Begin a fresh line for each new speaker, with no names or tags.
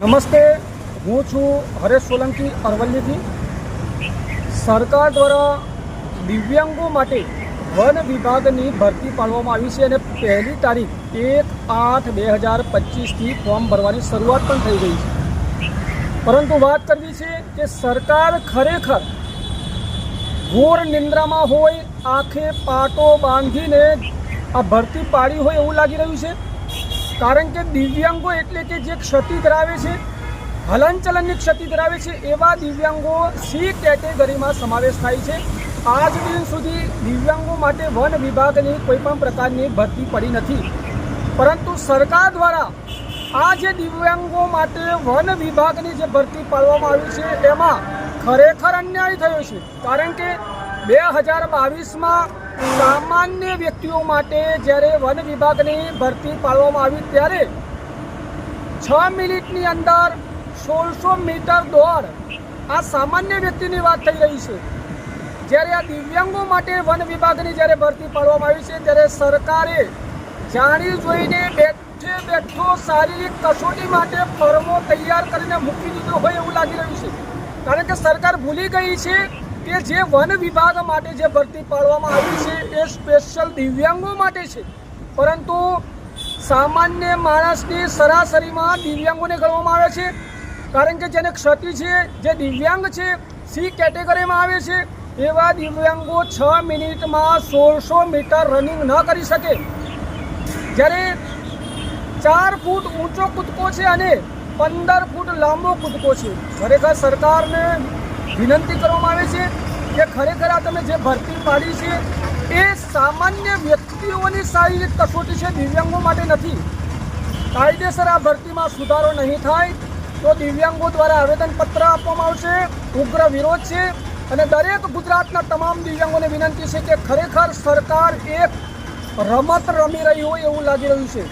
નમસ્તે, હું છું હરેશ સોલંકી અરવલ્લીથી. સરકાર દ્વારા દિવ્યાંગો માટે વન વિભાગની ભરતી પાડવામાં આવી છે અને પહેલી તારીખ એક આઠ બે હજાર પચીસથી ફોર્મ ભરવાની શરૂઆત પણ થઈ ગઈ છે. પરંતુ વાત કરવી છે કે સરકાર ખરેખર ઘોર નિંદ્રામાં હોય, આંખે પાટો બાંધીને આ ભરતી પાડી હોય એવું લાગી રહ્યું છે? કારણ કે દિવ્યાંગો એટલે કે જે ક્ષતિ ધરાવે છે, હલનચલનની ક્ષતિ ધરાવે છે, એવા દિવ્યાંગો સી કેટેગરીમાં સમાવેશ થાય છે. આજ દિન સુધી દિવ્યાંગો માટે વન વિભાગની કોઈ પણ પ્રકારની ભરતી પડી નથી. પરંતુ સરકાર દ્વારા આ જે દિવ્યાંગો માટે વન વિભાગની જે ભરતી પાડવામાં આવી છે, એમાં ખરેખર અન્યાય થયો છે. કારણ કે બે હજાર બાવીસમાં સામાન્ય વ્યક્તિઓ માટે જ્યારે વન વિભાગની ભરતી પાડવામાં આવી ત્યારે છ મિનિટની અંદર સોળસો મીટર દોડ આ સામાન્ય વ્યક્તિની વાત થઈ રહી છે. જ્યારે આ દિવ્યાંગો માટે વન વિભાગની જ્યારે ભરતી પાડવામાં આવી છે, ત્યારે સરકારે જાણી જોઈને બેઠે બેઠો શારીરિક કસોટી માટે ફર્મો તૈયાર કરીને મૂકી દીધો હોય એવું લાગી રહ્યું છે. કારણ કે સરકાર ભૂલી ગઈ છે કે જે વન વિભાગ માટે જે ભરતી પાડવામાં આવી છે એ સ્પેશિયલ દિવ્યાંગો માટે છે. પરંતુ સામાન્ય માણસની સરાસરીમાં દિવ્યાંગોને ગણવામાં આવે છે. કારણ કે જેને ક્ષતિ છે, જે દિવ્યાંગ છે, સી કેટેગરીમાં આવે છે. એવા દિવ્યાંગો છ મિનિટમાં સોળસો મીટર રનિંગ ન કરી શકે. જ્યારે ચાર ફૂટ ઊંચો કૂદકો છે અને પંદર ફૂટ લાંબો કૂદકો છે. ખરેખર સરકારને વિનંતી કરવામાં આવે છે કે ખરેખર આ તમે જે ભરતી પાડી છે, એ સામાન્ય વ્યક્તિઓની શારીરિક કસોટી છે, દિવ્યાંગો માટે નથી. કાયદેસર આ ભરતીમાં સુધારો નહીં થાય, તો દિવ્યાંગો દ્વારા આવેદનપત્ર આપવામાં આવશે, ઉગ્ર વિરોધ છે, અને દરેક ગુજરાતના તમામ દિવ્યાંગોને વિનંતી છે કે ખરેખર સરકાર એક રમત રમી રહી હોય એવું લાગી રહ્યું છે.